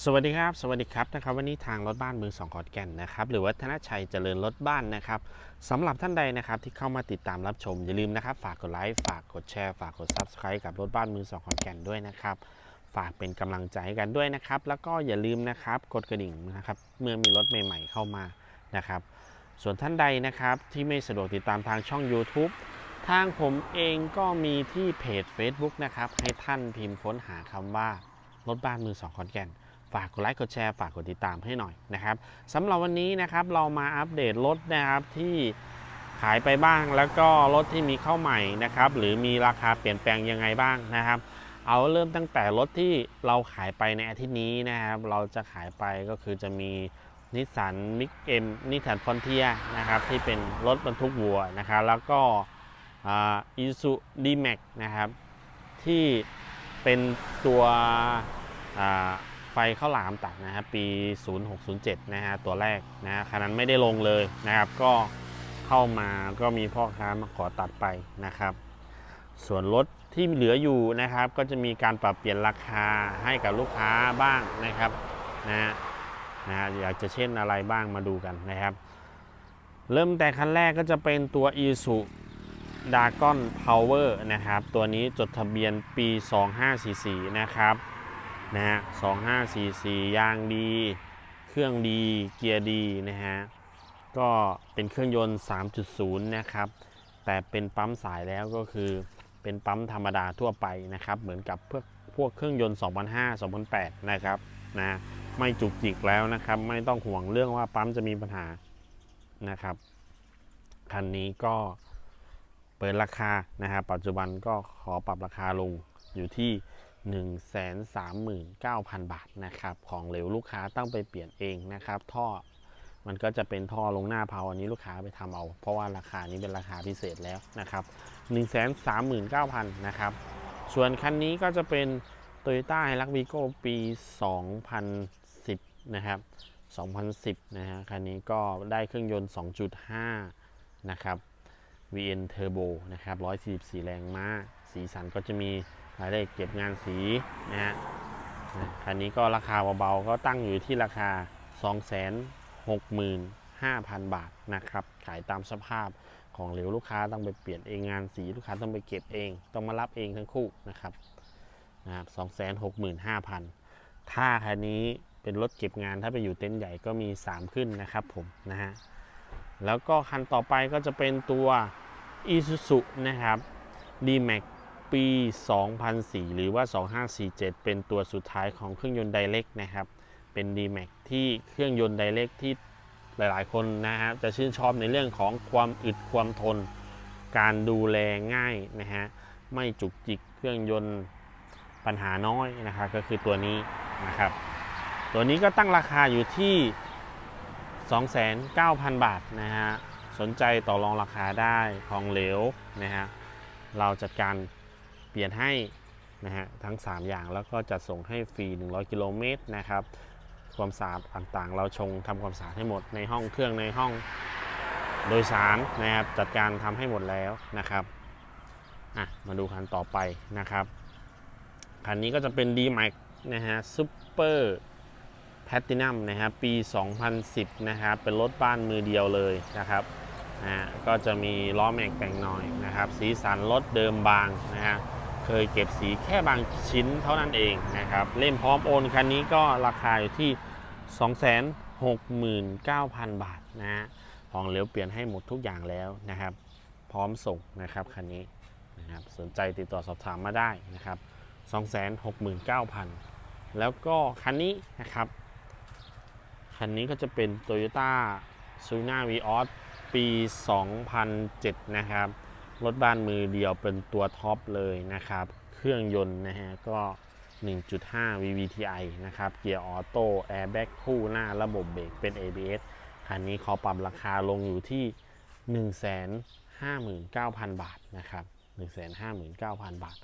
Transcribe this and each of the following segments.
สวัสดีครับ สวัสดีครับนะครับวันนี้ทางรถบ้านมือสองขอนแก่นนะครับหรือว่าธนชัยเจริญรถบ้านนะครับสำหรับท่านใดนะครับที่เข้ามาติดตามรับชม อย่าลืมนะครับ ฝากกดไลค์ฝากกดแชร์ฝากกด Subscribe กับรถบ้านมือสองขอนแก่นด้วยนะครับ ฝากเป็นกำลังใจให้กันด้วยนะครับ แล้วก็อย่าลืมนะครับกดกระดิ่งนะครับเมื่อมีรถใหม่ ๆ เข้ามานะครับ ส่วนท่านใดนะครับที่ไม่สะดวกติดตามทางช่อง YouTube ทางผมเองก็มีที่เพจ Facebook นะครับให้ท่านพิมพ์ค้นหาคำว่ารถบ้านมือสองขอนแก่น ฝากกดไลค์กดแชร์ฝากกดติดตามให้หน่อยนะครับสำหรับวันนี้นะครับเรามาอัปเดตรถนะครับที่ขายไปบ้างแล้วก็รถที่มีเข้าใหม่นะครับหรือมีราคาเปลี่ยนแปลงยังไงบ้างนะครับ เอาเริ่มตั้งแต่รถที่เราขายไปในอาทิตย์นี้นะครับ เราจะขายไปก็คือจะมีนิสสันมิกเอ็มนิสสันฟอนเทียนะครับที่เป็นรถบรรทุกวัวนะครับ แล้วก็อีซูดีแม็กนะครับที่เป็นตัวอ่า ไฟข้าวหลามตัดนะครับปี 0607 นะฮะตัวแรกนะฮะคันนั้นไม่ได้ลงเลยนะครับ ก็เข้ามาก็มีพ่อค้ามาขอตัดไปนะครับ ส่วนรถที่เหลืออยู่นะครับ ก็จะมีการปรับเปลี่ยนราคาให้กับลูกค้าบ้างนะครับนะฮะนะอยากจะเช่นอะไรบ้างมาดูกันนะครับ เริ่มแต่คันแรกก็จะเป็นตัว i s u d a g o n Power นะครับ ตัวนี้จดทะเบียนปี 2544 นะครับ นะฮะ2544ยางดี เครื่องดี เกียร์ดีนะฮะ ก็เป็นเครื่องยนต์ 3.0 นะครับ แต่เป็นปั๊มสายแล้วก็คือเป็นปั๊มธรรมดาทั่วไปนะครับ เหมือนกับพวกพวกเครื่องยนต์ 2005 2008 นะครับนะไม่จุกจิกแล้วนะครับ ไม่ต้องห่วงเรื่องว่าปั๊มจะมีปัญหานะครับ คันนี้ก็เปิดราคานะครับปัจจุบันก็ขอปรับราคาลงอยู่ที่ 139,000 บาทนะครับของเหลวลูกค้าต้องไปเปลี่ยนเองนะครับ ท่อมันก็จะเป็นท่อลงหน้าเพาอันนี้ลูกค้าไปทำเอา เพราะว่าราคานี้เป็นราคาพิเศษแล้วนะครับ139,000นะครับส่วนคันนี้ก็จะเป็น Toyota h i l u x Vigo ปี 2010 นะครับ 2010 นะฮะคันนี้ก็ได้เครื่องยนต์ 2.5 นะครับ VN Turbo นะครับ 144 แรงม้า สีสันก็จะมี รายได้เก็บงานสีนะฮะนะคันนี้ก็ราคาเบาๆก็ตั้งอยู่ที่ราคา 265,000 บาทนะครับ ขายตามสภาพของเหลวลูกค้าต้องไปเปลี่ยนเองงานสีลูกค้าต้องไปเก็บเอง ต้องมารับเองทั้งคู่นะครับนะครับ265,000ถ้าคันนี้เป็นรถเก็บงานถ้าไปอยู่เต็นท์ใหญ่ก็มี 3 ขึ้นนะครับผมนะฮะแล้วก็คันต่อไปก็จะเป็นตัว Isuzu นะครับ D-Max ปี 2004 หรือว่า 2547 เป็นตัวสุดท้ายของเครื่องยนต์ไดเ c กนะครับ เป็น D-Max ที่เครื่องยนต์ไดเ c กที่หลายๆ คนนะฮะจะชื่นชอบในเรื่องของความอึดความทน การดูแลง่ายนะฮะ ไม่จุกจิกเครื่องยนต์ปัญหาน้อยนะครับก็คือตัวนี้นะครับ ตัวนี้ก็ตั้งราคาอยู่ที่ 29,000 บาทนะฮะ สนใจต่อรองราคาได้ของเหลวนะฮะเราจัดการ เปลี่ยนให้นะฮะทั้ง 3 อย่างแล้วก็จะส่งให้ฟรี 100 กิโลเมตรนะครับความสะอาดต่างๆ เราชงทำความสะอาดให้หมดในห้องเครื่องในห้องโดยสารนะครับจัดการทำให้หมดแล้วนะครับอะมาดูคันต่อไปนะครับคันนี้ก็จะเป็น D-Max นะฮะซูเปอร์แพตตินัมนะครับปี 2010 นะครับเป็นรถบ้านมือเดียวเลยนะครับนะฮะก็จะมีล้อแม็กแต่งหน่อยนะครับ สีสันรถเดิมบางนะฮะ เคยเก็บสีแค่บางชิ้นเท่านั้นเองนะครับ เล่มพร้อมโอนคันนี้ก็ราคาอยู่ที่ 269,000 บาทนะฮะของเหลวเปลี่ยนให้หมดทุกอย่างแล้วนะครับ พร้อมส่งนะครับคันนี้นะครับสนใจติดต่อสอบถามมาได้นะครับ 269,000 แล้วก็คันนี้นะครับ คันนี้ก็จะเป็น Toyota s u n a Vios ปี 2007 นะครับ รถบ้านมือเดียวเป็นตัวท็อปเลยนะครับ เครื่องยนต์นะฮะก็ 1.5 VVTi นะครับ เกียร์ออโต้ แอร์แบ็กคู่หน้าระบบเบรกเป็น ABS คันนี้ขาปรับราคาลงอยู่ที่ 159,000 บาทนะครับ 159,000 บาท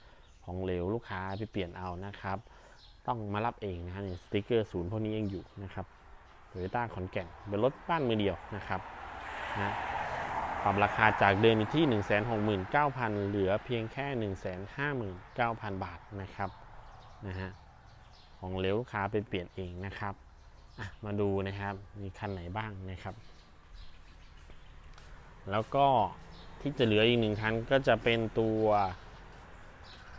ของเหลวลูกค้าไปเปลี่ยนเอานะครับ ต้องมารับเองนะฮะสติกเกอร์ศูนย์พวกนี้ยังอยู่นะครับโตโยต้าขอนแก่นเป็นรถบ้านมือเดียวนะครับนะ รับราคาจากเดิมที่ 169,000 เหลือเพียงแค่ 159,000 บาทนะครับนะฮะของเลวลูกค้าไปเปลี่ยนเองนะครับมาดูนะครับมีคันไหนบ้างนะครับ แล้วก็ที่จะเหลืออีกหนึ่งคันก็จะเป็นตัว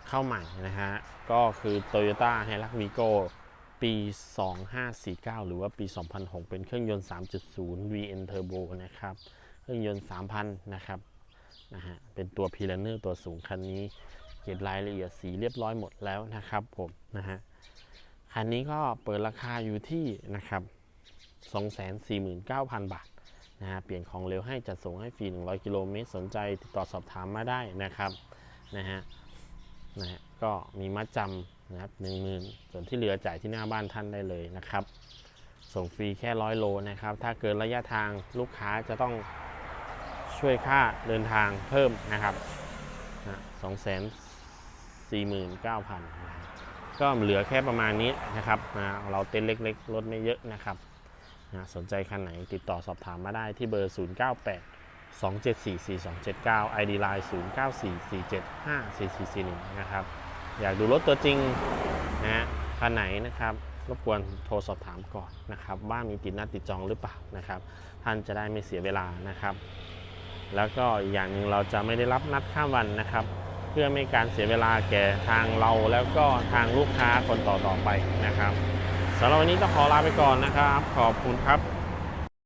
เข้าใหม่นะฮะก็คือ Toyota h i l u x Vigo ปี 2549 หรือว่าปี 2006 เป็นเครื่องยนต์ 3.0 VN Turbo นะครับ รื่องยนต์ 3,000 นะครับนะฮะเป็นตัว p i l a n e r ตัวสูงคันนี้เก็บรายละเอียดสีเรียบร้อยหมดแล้วนะครับผมนะฮะคันนี้ก็เปิดราคาอยู่ที่นะครับ 249,000 บาทนะฮะเปลี่ยนของเร็วให้จัดส่งให้ฟรี 100 กิโลเมตรสนใจติดต่อสอบถามมาได้นะครับนะฮะนะฮะก็มีมัดจำนะครับ10,000ส่วนที่เหลือจ่ายที่หน้าบ้านท่านได้เลยนะครับ ส่งฟรีแค่ร้อยโลนะครับ ถ้าเกินระยะทางลูกค้าจะต้อง ช่วยค่าเดินทางเพิ่มนะครับสองแสนสี่หมื่นเก้าพันก็เหลือแค่ประมาณนี้นะครับนะเราเต้นเล็กๆลดไม่เยอะนะครับนะสนใจคันไหนติดต่อสอบถามมาได้ที่เบอร์ 098 274 4279 ID Line 094 475 4441 นะครับ อยากดูรถตัวจริงนะฮะคันไหนนะครับ รบกวนโทรสอบถามก่อนนะครับ ว่ามีติดหนัดติดจองหรือเปล่านะครับ ท่านจะได้ไม่เสียเวลานะครับ แล้วก็อีกอย่างหนึ่งเราจะไม่ได้รับนัดข้ามวันนะครับ เพื่อไม่การเสียเวลาแก่ทางเราแล้วก็ทางลูกค้าคนต่อๆไปนะครับสำหรับวันนี้ต้องขอลาไปก่อนนะครับ ขอบคุณครับ